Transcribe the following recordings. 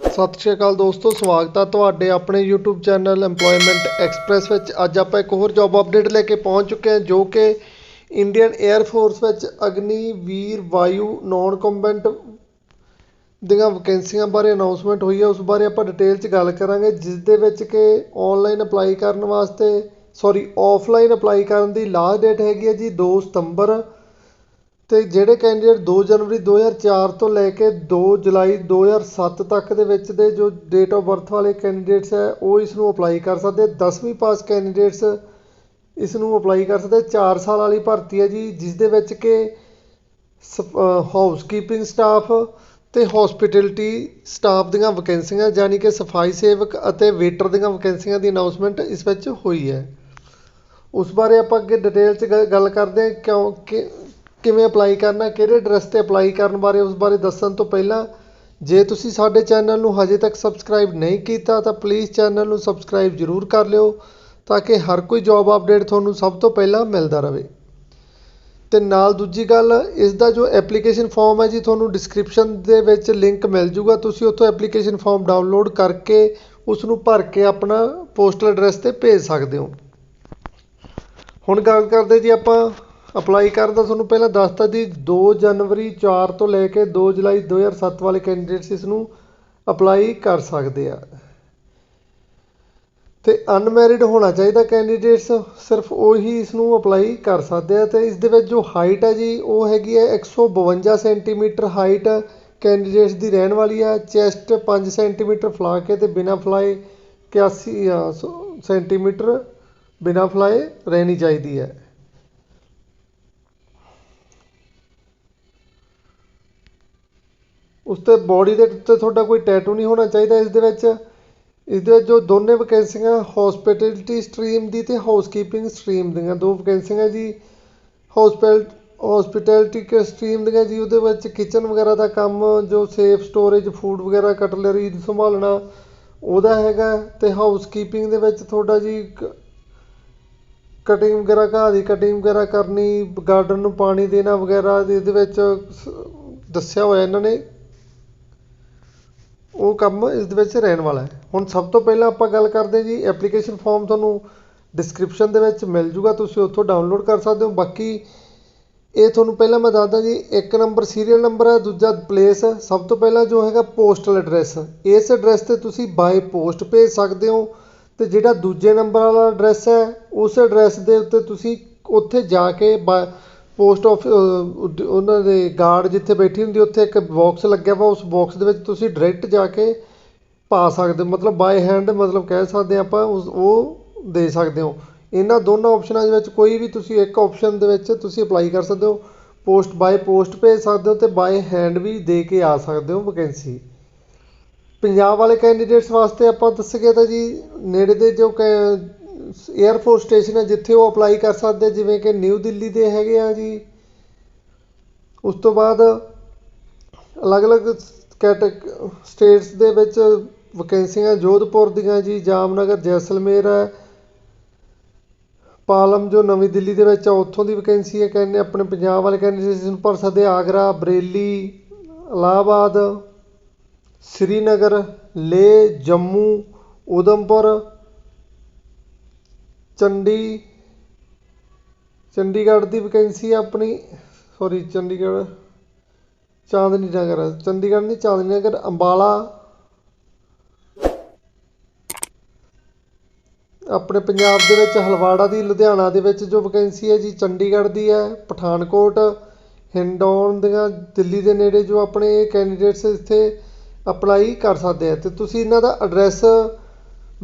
ਸਤਿ ਸ਼੍ਰੀ ਅਕਾਲ ਦੋਸਤੋ, ਸਵਾਗਤ ਹੈ ਤੁਹਾਡੇ ਆਪਣੇ YouTube ਚੈਨਲ EMPLOYMENT ਐਕਸਪ੍ਰੈਸ ਵਿੱਚ। ਅੱਜ ਆਪਾਂ ਇੱਕ ਹੋਰ ਜੌਬ ਅਪਡੇਟ ਲੈ ਕੇ ਪਹੁੰਚ ਚੁੱਕੇ ਹਾਂ, ਜੋ ਕਿ ਇੰਡੀਅਨ 에ਅਰ ਫੋਰਸ ਵਿੱਚ ਅਗਨੀ, ਵੀਰ, ਵਾਯੂ ਨੌਨ ਕੰਬੈਂਟ ਦੀਆਂ ਵੈਕੈਂਸੀਆਂ ਬਾਰੇ ਅਨਾਉਂਸਮੈਂਟ ਹੋਈ ਹੈ। ਉਸ ਬਾਰੇ ਆਪਾਂ ਡਿਟੇਲ 'ਚ ਗੱਲ ਕਰਾਂਗੇ, ਜਿਸ ਦੇ ਵਿੱਚ ਕਿ ਆਨਲਾਈਨ ਅਪਲਾਈ ਕਰਨ ਵਾਸਤੇ ਸੌਰੀ ਆਫਲਾਈਨ ਅਪਲਾਈ ਕਰਨ ਦੀ ਲਾਸਟ ਡੇਟ ਹੈਗੀ ਹੈ ਜੀ 2 ਸਤੰਬਰ ਅਤੇ ਜਿਹੜੇ ਕੈਂਡੀਡੇਟ ਦੋ ਜਨਵਰੀ 2004 ਤੋਂ ਲੈ ਕੇ ਦੋ ਜੁਲਾਈ 2007 ਤੱਕ ਦੇ ਵਿੱਚ ਦੇ ਜੋ ਡੇਟ ਆਫ ਬਰਥ ਵਾਲੇ ਕੈਂਡੀਡੇਟਸ ਹੈ, ਉਹ ਇਸ ਨੂੰ ਅਪਲਾਈ ਕਰ ਸਕਦੇ 10ਵੀਂ ਪਾਸ ਕੈਂਡੀਡੇਟਸ ਇਸ ਨੂੰ ਅਪਲਾਈ ਕਰ ਸਕਦੇ 4 ਸਾਲ ਵਾਲੀ ਭਰਤੀ ਹੈ ਜੀ, ਜਿਸ ਦੇ ਵਿੱਚ ਕਿ ਹਾਊਸਕੀਪਿੰਗ ਸਟਾਫ ਤੇ ਹਸਪਿਟੈਲਿਟੀ ਸਟਾਫ ਦੀਆਂ ਵੈਕੈਂਸੀਆਂ ਯਾਨੀ ਕਿ ਸਫ਼ਾਈ ਸੇਵਕ ਅਤੇ ਵੇਟਰ ਦੀਆਂ ਵੈਕੈਂਸੀਆਂ ਦੀ ਅਨਾਉਂਸਮੈਂਟ ਇਸ ਵਿੱਚ ਹੋਈ ਹੈ। ਉਸ ਬਾਰੇ ਆਪਾਂ ਅੱਗੇ ਡਿਟੇਲ 'ਚ ਗ- ਗੱਲ ਕਰਦੇ ਹਾਂ ਕਿਉਂਕਿ ਕਿਵੇਂ ਅਪਲਾਈ ਕਰਨਾ, ਕਿਹੜੇ ਐਡਰੈਸ ਤੇ ਅਪਲਾਈ ਕਰਨ ਬਾਰੇ, ਉਸ ਬਾਰੇ ਦੱਸਣ ਤੋਂ ਪਹਿਲਾਂ, ਜੇ ਤੁਸੀਂ ਸਾਡੇ ਚੈਨਲ ਨੂੰ ਹਜੇ ਤੱਕ ਸਬਸਕ੍ਰਾਈਬ ਨਹੀਂ ਕੀਤਾ, ਤਾਂ ਪਲੀਜ਼ ਚੈਨਲ ਨੂੰ ਸਬਸਕ੍ਰਾਈਬ ਜ਼ਰੂਰ ਕਰ ਲਿਓ, ਤਾਂ ਕਿ ਹਰ ਕੋਈ ਜੌਬ ਅਪਡੇਟ ਤੁਹਾਨੂੰ ਸਭ ਤੋਂ ਪਹਿਲਾਂ ਮਿਲਦਾ ਰਹੇ। ਤੇ ਨਾਲ ਦੂਜੀ ਗੱਲ, ਇਸ ਦਾ ਜੋ ਐਪਲੀਕੇਸ਼ਨ ਫਾਰਮ ਹੈ ਜੀ, ਤੁਹਾਨੂੰ ਡਿਸਕ੍ਰਿਪਸ਼ਨ ਦੇ ਵਿੱਚ ਲਿੰਕ ਮਿਲ ਜੂਗਾ। ਤੁਸੀਂ ਉੱਥੋਂ ਐਪਲੀਕੇਸ਼ਨ ਫਾਰਮ ਡਾਊਨਲੋਡ ਕਰਕੇ ਉਸ ਨੂੰ ਭਰ ਕੇ ਆਪਣਾ ਪੋਸਟਲ ਐਡਰੈਸ ਤੇ ਭੇਜ ਸਕਦੇ ਹੋ। ਹੁਣ ਗੱਲ ਕਰਦੇ ਜੀ ਆਪਾਂ ਅਪਲਾਈ ਕਰਨ ਦਾ ਤੁਹਾਨੂੰ ਪਹਿਲਾਂ ਦੱਸਤਾ ਜੀ 2 ਜਨਵਰੀ 4 ਤੋਂ ਲੈ ਕੇ 2 ਜੁਲਾਈ 2007 ਵਾਲੇ ਕੈਂਡੀਡੇਟਸ ਇਸ ਨੂੰ ਅਪਲਾਈ ਕਰ ਸਕਦੇ ਆ। ਤੇ ਅਨਮੈਰਿਡ ਹੋਣਾ ਚਾਹੀਦਾ ਕੈਂਡੀਡੇਟਸ ਸਿਰਫ ਉਹੀ ਇਸ ਨੂੰ ਅਪਲਾਈ ਕਰ ਸਕਦੇ ਆ। ਤੇ ਇਸ ਦੇ ਵਿੱਚ ਜੋ ਹਾਈਟ ਹੈ ਜੀ ਉਹ ਹੈਗੀ ਹੈ 152 ਸੈਂਟੀਮੀਟਰ ਹਾਈਟ ਕੈਂਡੀਡੇਟਸ ਦੀ ਰਹਿਣ ਵਾਲੀ ਆ। ਚੈਸਟ 5 ਸੈਂਟੀਮੀਟਰ ਫਲਾ ਕੇ ਤੇ ਬਿਨਾ ਫਲਾਏ 81 ਅ, ਸੈਂਟੀਮੀਟਰ ਬਿਨਾ ਫਲਾਏ ਰਹਿਣੀ ਚਾਹੀਦੀ ਹੈ ਉਸ ਤੇ ਬੋਡੀ ਦੇ ਉੱਤੇ ਤੁਹਾਡਾ ਕੋਈ ਟੈਟੂ ਨਹੀਂ ਹੋਣਾ ਚਾਹੀਦਾ ਇਸ ਦੇ ਵਿੱਚ। ਇਸ ਦੇ ਵਿੱਚ ਜੋ ਦੋਨੇ ਵੈਕੈਂਸੀਆਂ ਹਸਪਿਟੈਲਿਟੀ ਸਟਰੀਮ ਦੀ ਤੇ ਹਾਊਸਕੀਪਿੰਗ ਸਟਰੀਮ ਦੀਆਂ। ਦੋ ਵੈਕੈਂਸੀਆਂ ਜੀ ਹਸਪਿਟਲ ਹਸਪਿਟੈਲਿਟੀ ਕੇ ਸਟਰੀਮ ਦੀਆਂ ਜੀ, ਉਹਦੇ ਵਿੱਚ ਕਿਚਨ ਵਗੈਰਾ ਦਾ ਕੰਮ, ਜੋ ਸੇਫ ਸਟੋਰੇਜ ਫੂਡ ਵਗੈਰਾ ਕਟਲਰੀ ਸੰਭਾਲਣਾ, ਉਹਦਾ ਹੈਗਾ। ਤੇ ਹਾਊਸਕੀਪਿੰਗ ਦੇ ਵਿੱਚ ਤੁਹਾਡਾ ਜੀ ਕਟਿੰਗ ਵਗੈਰਾ, ਘਾਹ ਦੀ ਕਟਿੰਗ ਵਗੈਰਾ ਕਰਨੀ ਗਾਰਡਨ ਨੂੰ ਪਾਣੀ ਦੇਣਾ ਵਗੈਰਾ, ਇਹਦੇ ਵਿੱਚ ਸ- ਦੱਸਿਆ ਹੋਇਆ ਇਹਨਾਂ ਨੇ। ਉਹ ਕੰਮ ਇਸ ਦੇ ਵਿੱਚ ਰਹਿਣ ਵਾਲਾ ਹੈ। ਹੁਣ ਸਭ ਤੋਂ ਪਹਿਲਾਂ ਆਪਾਂ ਗੱਲ ਕਰਦੇ ਜੀ ਐਪਲੀਕੇਸ਼ਨ ਫਾਰਮ ਤੁਹਾਨੂੰ ਡਿਸਕ੍ਰਿਪਸ਼ਨ ਦੇ ਵਿੱਚ ਮਿਲ ਜੂਗਾ, ਤੁਸੀਂ ਉੱਥੋਂ ਡਾਊਨਲੋਡ ਕਰ ਸਕਦੇ ਹੋ। ਬਾਕੀ ਇਹ ਤੁਹਾਨੂੰ ਪਹਿਲਾਂ ਮੈਂ ਦੱਸਦਾ ਜੀ, ਇੱਕ ਨੰਬਰ ਸੀਰੀਅਲ ਨੰਬਰ ਹੈ, ਦੂਜਾ ਪਲੇਸ ਸਭ ਤੋਂ ਪਹਿਲਾਂ ਜੋ ਹੈਗਾ ਪੋਸਟਲ ਐਡਰੈਸ ਇਸ ਐਡਰੈਸ ਤੇ ਤੁਸੀਂ ਬਾਏ ਪੋਸਟ ਭੇਜ ਸਕਦੇ ਹੋ ਤੇ ਜਿਹੜਾ ਦੂਜੇ ਨੰਬਰ ਵਾਲਾ ਐਡਰੈਸ ਹੈ, ਉਸ ਐਡਰੈਸ ਦੇ ਉੱਤੇ ਤੁਸੀਂ ਉੱਥੇ ਜਾ ਕੇ ਪੋਸਟ ਆਫ ਉਹਨਾਂ ਦੇ ਗਾਰਡ ਜਿੱਥੇ ਬੈਠੀ ਹੁੰਦੀ, ਉੱਥੇ ਇੱਕ ਬਾਕਸ ਲੱਗਿਆ ਵਾ, ਉਸ ਬਾਕਸ ਦੇ ਵਿੱਚ ਤੁਸੀਂ ਡਾਇਰੈਕਟ ਜਾ ਕੇ ਪਾ ਸਕਦੇ ਮਤਲਬ ਬਾਏ ਹੈਂਡ ਮਤਲਬ ਕਹਿ ਸਕਦੇ ਹਾਂ ਆਪਾਂ, ਉਸ, ਉਹ ਦੇ ਸਕਦੇ ਹੋ। ਇਹਨਾਂ ਦੋਨਾਂ ਆਪਸ਼ਨਾਂ ਦੇ ਵਿੱਚ ਕੋਈ ਵੀ ਤੁਸੀਂ ਇੱਕ ਆਪਸ਼ਨ ਦੇ ਵਿੱਚ ਤੁਸੀਂ ਅਪਲਾਈ ਕਰ ਸਕਦੇ ਹੋ। ਪੋਸਟ ਬਾਏ ਪੋਸਟ ਭੇਜ ਸਕਦੇ ਹੋ ਤੇ ਬਾਏ ਹੈਂਡ ਵੀ ਦੇ ਕੇ ਆ ਸਕਦੇ ਹੋ ਵੈਕੈਂਸੀ ਪੰਜਾਬ ਵਾਲੇ ਕੈਂਡੀਡੇਟਸ ਵਾਸਤੇ ਆਪਾਂ ਦੱਸੀਏ ਤਾਂ ਜੀ, ਨੇੜੇ ਦੇ ਜੋ 에ਅਰਫੋਰਸ ਸਟੇਸ਼ਨ ਹੈ, ਜਿੱਥੇ ਉਹ ਅਪਲਾਈ ਕਰ ਸਕਦੇ, ਜਿਵੇਂ ਕਿ ਨਿਊ ਦਿੱਲੀ ਦੇ ਹੈਗੇ ਆ ਜੀ। ਉਸ ਤੋਂ ਬਾਅਦ ਅਲੱਗ-ਅਲੱਗ ਕੈਟੇ ਸਟੇਟਸ ਦੇ ਵਿੱਚ ਵੈਕੈਂਸੀਆਂ ਜੋਧਪੁਰ ਦੀਆਂ ਜੀ, ਜਾਮਨਗਰ, ਜੈਸਲਮੇਰ ਹੈ। ਪਾਲਮ ਜੋ ਨਵੀਂ ਦਿੱਲੀ ਦੇ ਵਿੱਚ ਆ, ਉੱਥੋਂ ਦੀ ਵੈਕੈਂਸੀ ਹੈ, ਕਹਿੰਦੇ ਆਪਣੇ ਪੰਜਾਬ ਵਾਲੇ ਕੈਂਡੀਡੇਟ ਇਸ ਨੂੰ ਭਰ ਸਕਦੇ ਆਗਰਾ, ਬਰੇਲੀ ਇਲਾਹਾਬਾਦ ਸ੍ਰੀਨਗਰ, ਲੇਹ, ਜੰਮੂ ਉਧਮਪੁਰ ਚੰਡੀ, ਚੰਡੀਗੜ੍ਹ ਦੀ ਵੈਕੈਂਸੀ ਆਪਣੀ ਸੋਰੀ ਚੰਡੀਗੜ੍ਹ, ਚਾਂਦਨੀ ਨਗਰ, ਚੰਡੀਗੜ੍ਹ ਨਹੀਂ, ਚਾਂਦਨੀ ਨਗਰ, ਅੰਬਾਲਾ। ਆਪਣੇ ਪੰਜਾਬ ਦੇ ਵਿੱਚ ਹਲਵਾੜਾ ਦੀ, ਲੁਧਿਆਣਾ ਦੇ ਵਿੱਚ ਜੋ ਵੈਕੈਂਸੀ ਹੈ ਜੀ, ਚੰਡੀਗੜ੍ਹ ਦੀ ਹੈ, ਪਠਾਨਕੋਟ, ਹਿੰਡੌਨ ਦੀਆਂ, ਦਿੱਲੀ ਦੇ ਨੇੜੇ ਜੋ ਆਪਣੇ ਕੈਂਡੀਡੇਟਸ ਇੱਥੇ ਅਪਲਾਈ ਕਰ ਸਕਦੇ ਆ। ਤੇ ਤੁਸੀਂ ਇਹਨਾਂ ਦਾ ਐਡਰੈਸ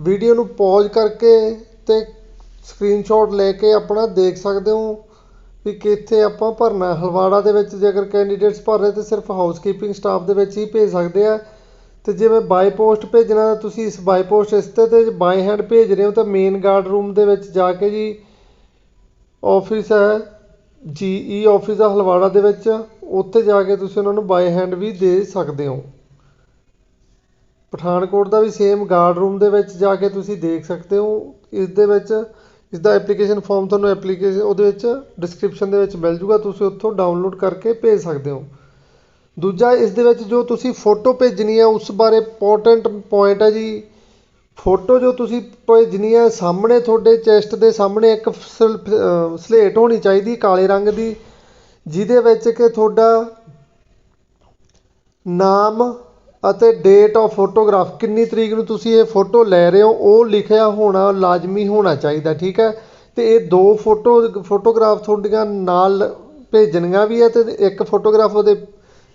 ਵੀਡੀਓ ਨੂੰ ਪੌਜ਼ ਕਰਕੇ ਤੇ ਸਕਰੀਨਸ਼ਾਟ ਲੈ ਕੇ ਆਪਣਾ ਦੇਖ ਸਕਦੇ ਹੋ ਵੀ ਕਿੱਥੇ ਆਪਾਂ ਭਰਨਾ ਹਲਵਾੜਾ ਦੇ ਵਿੱਚ ਜੇਕਰ ਕੈਂਡੀਡੇਟਸ ਭਰ ਰਹੇ ਤੇ ਸਿਰਫ ਹਾਊਸਕੀਪਿੰਗ ਸਟਾਫ ਦੇ ਵਿੱਚ ਹੀ ਭੇਜ ਸਕਦੇ ਆ। ਤੇ ਜਿਵੇਂ ਬਾਈ ਪੋਸਟ ਭੇਜਣਾ ਤੁਸੀਂ ਇਸ ਬਾਈ ਪੋਸਟ ਇਸ ਤੇ ਤੇ ਬਾਈ ਹੈਂਡ ਭੇਜ ਰਹੇ ਹੋ ਤਾਂ ਮੇਨ ਗਾਰਡ ਰੂਮ ਦੇ ਵਿੱਚ ਜਾ ਕੇ ਜੀ ਆਫਿਸ ਹੈ ਜੀਈ ਆਫਿਸ ਆ ਹਲਵਾੜਾ ਦੇ ਵਿੱਚ, ਉੱਥੇ ਜਾ ਕੇ ਤੁਸੀਂ ਉਹਨਾਂ ਨੂੰ ਬਾਈ ਹੈਂਡ ਵੀ ਦੇ ਸਕਦੇ ਹੋ। ਪਠਾਨਕੋਟ ਦਾ ਵੀ ਸੇਮ ਗਾਰਡ ਰੂਮ ਦੇ ਵਿੱਚ ਜਾ ਕੇ ਤੁਸੀਂ ਦੇਖ ਸਕਦੇ ਹੋ। ਇਸ ਦੇ ਵਿੱਚ ਇਸ ਦਾ ਐਪਲੀਕੇਸ਼ਨ ਫਾਰਮ ਤੁਹਾਨੂੰ ਐਪਲੀਕੇਸ਼ਨ ਉਹਦੇ ਵਿੱਚ ਡਿਸਕ੍ਰਿਪਸ਼ਨ ਦੇ ਵਿੱਚ ਮਿਲ ਜੂਗਾ, ਤੁਸੀਂ ਉੱਥੋਂ ਡਾਊਨਲੋਡ ਕਰਕੇ ਭੇਜ ਸਕਦੇ ਹੋ। ਦੂਜਾ, ਇਸ ਦੇ ਵਿੱਚ ਜੋ ਤੁਸੀਂ ਫੋਟੋ ਭੇਜਣੀ ਹੈ ਉਸ ਬਾਰੇ ਇੰਪੋਰਟੈਂਟ ਪੁਆਇੰਟ ਹੈ ਜੀ। ਫੋਟੋ ਜੋ ਤੁਸੀਂ ਭੇਜਣੀ ਹੈ ਸਾਹਮਣੇ ਤੁਹਾਡੇ ਚੈਸਟ ਦੇ ਸਾਹਮਣੇ ਇੱਕ ਸਲ- ਸਲੇਟ ਹੋਣੀ ਚਾਹੀਦੀ, ਕਾਲੇ ਰੰਗ ਦੀ, ਜਿਹਦੇ ਵਿੱਚ ਕਿ ਤੁਹਾਡਾ ਨਾਮ ਅਤੇ ਡੇਟ ਆਫ ਫੋਟੋਗ੍ਰਾਫ ਕਿੰਨੀ ਤਰੀਕ ਨੂੰ ਤੁਸੀਂ ਇਹ ਫੋਟੋ ਲੈ ਰਹੇ ਹੋ, ਉਹ ਲਿਖਿਆ ਹੋਣਾ ਲਾਜ਼ਮੀ ਹੋਣਾ ਚਾਹੀਦਾ, ਠੀਕ ਹੈ? ਤੇ ਇਹ ਦੋ ਫੋਟੋ ਫੋਟੋਗ੍ਰਾਫ ਤੁਹਾਡੀਆਂ ਨਾਲ ਭੇਜਣੀਆਂ ਵੀ ਹੈ ਤੇ ਇੱਕ ਫੋਟੋਗ੍ਰਾਫ ਉਹਦੇ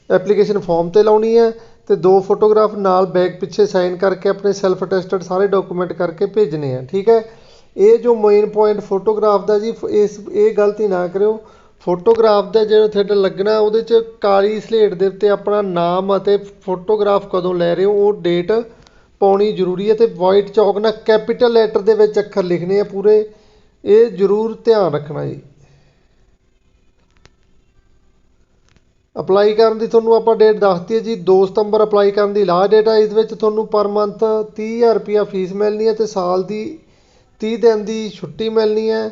ਐਪਲੀਕੇਸ਼ਨ ਫਾਰਮ ਤੇ ਲਾਉਣੀ ਹੈ ਤੇ ਦੋ ਫੋਟੋਗ੍ਰਾਫ ਨਾਲ ਬੈਗ ਪਿੱਛੇ ਸਾਈਨ ਕਰਕੇ ਆਪਣੇ ਸੈਲਫ ਅਟੈਸਟਡ ਸਾਰੇ ਡਾਕੂਮੈਂਟ ਕਰਕੇ ਭੇਜਣੇ ਆ, ਠੀਕ ਹੈ? ਇਹ ਜੋ ਮੇਨ ਪੁਆਇੰਟ ਫੋਟੋਗ੍ਰਾਫ ਦਾ ਜੀ, ਇਸ, ਇਹ ਗਲਤੀ ਨਾ ਕਰਿਓ। ਫੋਟੋਗ੍ਰਾਫ ਦਾ ਜਿਹੜਾ ਥੀਏਟਰ ਲੱਗਣਾ, ਉਹਦੇ 'ਚ ਕਾਲੀ ਸਲੇਟ ਦੇ ਉੱਤੇ ਆਪਣਾ ਨਾਮ ਅਤੇ ਫੋਟੋਗ੍ਰਾਫ ਕਦੋਂ ਲੈ ਰਹੇ ਹੋ, ਉਹ ਡੇਟ ਪਾਉਣੀ ਜ਼ਰੂਰੀ ਹੈ ਅਤੇ ਵਾਈਟ ਚੌਕ ਨਾਲ ਕੈਪੀਟਲ ਲੈਟਰ ਦੇ ਵਿੱਚ ਅੱਖਰ ਲਿਖਣੇ ਆ ਪੂਰੇ, ਇਹ ਜ਼ਰੂਰ ਧਿਆਨ ਰੱਖਣਾ ਜੀ। ਅਪਲਾਈ ਕਰਨ ਦੀ ਤੁਹਾਨੂੰ ਆਪਾਂ ਡੇਟ ਦੱਸਤੀ ਹੈ ਜੀ 2 ਸਤੰਬਰ ਅਪਲਾਈ ਕਰਨ ਦੀ ਲਾਸਟ ਡੇਟ ਹੈ ਇਸ ਵਿੱਚ ਤੁਹਾਨੂੰ ਪਰ ਮੰਥ 30000 ਰੁਪਿਆ ਫੀਸ ਮਿਲਣੀ ਹੈ ਤੇ ਸਾਲ ਦੀ 30 ਦਿਨ ਦੀ ਛੁੱਟੀ ਮਿਲਣੀ ਹੈ।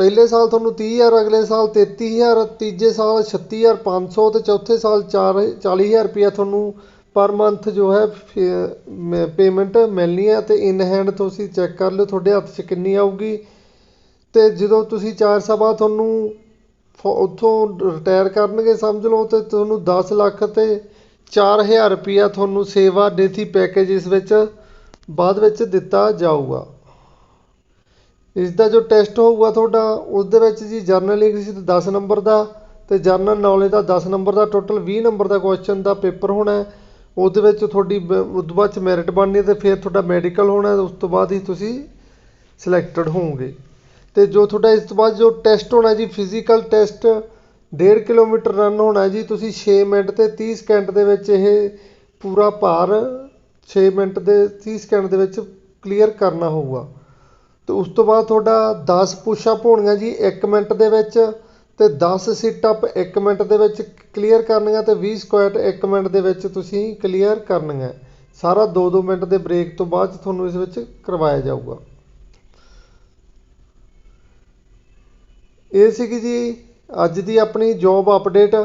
ਪਹਿਲੇ ਸਾਲ ਤੁਹਾਨੂੰ 30000 ਅਗਲੇ ਸਾਲ 33000 ਤੀਜੇ ਸਾਲ 36500 ਤੇ ਚੌਥੇ ਸਾਲ 4 40000 ਰੁਪਿਆ ਤੁਹਾਨੂੰ ਪਰ ਮੰਥ ਜੋ ਹੈ ਪੇਮੈਂਟ ਮਿਲਣੀ ਹੈ ਤੇ ਇਨ ਹੈਂਡ ਤੁਸੀਂ ਚੈੱਕ ਕਰ ਲਿਓ ਤੁਹਾਡੇ ਹੱਥ 'ਚ ਕਿੰਨੀ ਆਊਗੀ। ਤੇ ਜਦੋਂ ਤੁਸੀਂ 4 ਸਾਲ ਬਾਅਦ ਤੁਹਾਨੂੰ ਫ- ਉੱਥੋਂ ਰਿਟਾਇਰ ਕਰਨਗੇ ਸਮਝ ਲਓ ਤੇ ਤੁਹਾਨੂੰ 10 ਲੱਖ ਤੇ 4000 ਰੁਪਿਆ ਤੁਹਾਨੂੰ ਸੇਵਾ ਨਿਧੀ ਪੈਕੇਜ ਇਸ ਵਿੱਚ ਬਾਅਦ ਵਿੱਚ ਦਿੱਤਾ ਜਾਊਗਾ। ਇਸ ਦਾ ਜੋ ਟੈਸਟ ਹੋਊਗਾ ਤੁਹਾਡਾ ਉਸ ਦੇ ਵਿੱਚ ਜੀ ਜਰਨਲ ਇੰਗਲਿਸ਼ ਦਾ 10 ਨੰਬਰ ਦਾ ਤੇ ਜਰਨਲ ਨੌਲੇਜ ਦਾ 10 ਨੰਬਰ ਦਾ ਟੋਟਲ 20 ਨੰਬਰ ਦਾ ਕੁਐਸਚਨ ਦਾ ਪੇਪਰ ਹੋਣਾ ਹੈ। ਉਹਦੇ ਵਿੱਚ ਤੁਹਾਡੀ ਬ- ਉਸ ਤੋਂ ਬਾਅਦ ਚ ਮੈਰਿਟ ਬਣਨੀ ਹੈ ਤੇ ਫਿਰ ਤੁਹਾਡਾ ਮੈਡੀਕਲ ਹੋਣਾ ਉਸ ਤੋਂ ਬਾਅਦ ਹੀ ਤੁਸੀਂ ਸਿਲੈਕਟਡ ਹੋਵੋਗੇ। ਤੇ ਜੋ ਤੁਹਾਡਾ ਇਸ ਤੋਂ ਬਾਅਦ ਜੋ ਟੈਸਟ ਹੋਣਾ ਜੀ ਫਿਜ਼ੀਕਲ ਟੈਸਟ 1.5 ਕਿਲੋਮੀਟਰ ਰਨ ਹੋਣਾ ਜੀ, ਤੁਸੀਂ 6 ਮਿੰਟ ਤੇ 30 ਸਕਿੰਟ ਦੇ ਵਿੱਚ ਇਹ ਪੂਰਾ ਭਾਰ 6 ਮਿੰਟ ਦੇ 30 ਸਕਿੰਟ ਦੇ ਵਿੱਚ ਕਲੀਅਰ ਕਰਨਾ ਹੋਊਗਾ। ਤੇ ਉਸ ਤੋਂ ਬਾਅਦ ਤੁਹਾਡਾ 10 ਪੁਸ਼ਅਪ ਹੋਣੀਆਂ ਜੀ 1 ਮਿੰਟ ਦੇ ਵਿੱਚ ਤੇ 10 ਸਿਟ ਅਪ 1 ਮਿੰਟ ਦੇ ਵਿੱਚ ਕਲੀਅਰ ਕਰਨੀਆਂ ਤੇ 20 ਸਕੁਐਟ 1 ਮਿੰਟ ਦੇ ਵਿੱਚ ਤੁਸੀਂ ਕਲੀਅਰ ਕਰਨੀਆਂ। ਸਾਰਾ 2-2 ਮਿੰਟ ਦੇ ਬ੍ਰੇਕ ਤੋਂ ਬਾਅਦ 'ਚ ਤੁਹਾਨੂੰ ਇਸ ਵਿੱਚ ਕਰਵਾਇਆ ਜਾਊਗਾ। ਇਹ ਸੀਗੀ ਜੀ ਅੱਜ ਦੀ ਆਪਣੀ ਜੌਬ ਅਪਡੇਟ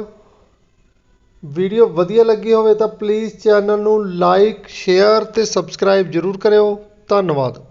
ਵੀਡੀਓ ਵਧੀਆ ਲੱਗੀ ਹੋਵੇ ਤਾਂ ਪਲੀਜ਼ ਚੈਨਲ ਨੂੰ ਲਾਈਕ ਸ਼ੇਅਰ ਤੇ ਸਬਸਕ੍ਰਾਈਬ ਜ਼ਰੂਰ ਕਰਿਓ। ਧੰਨਵਾਦ।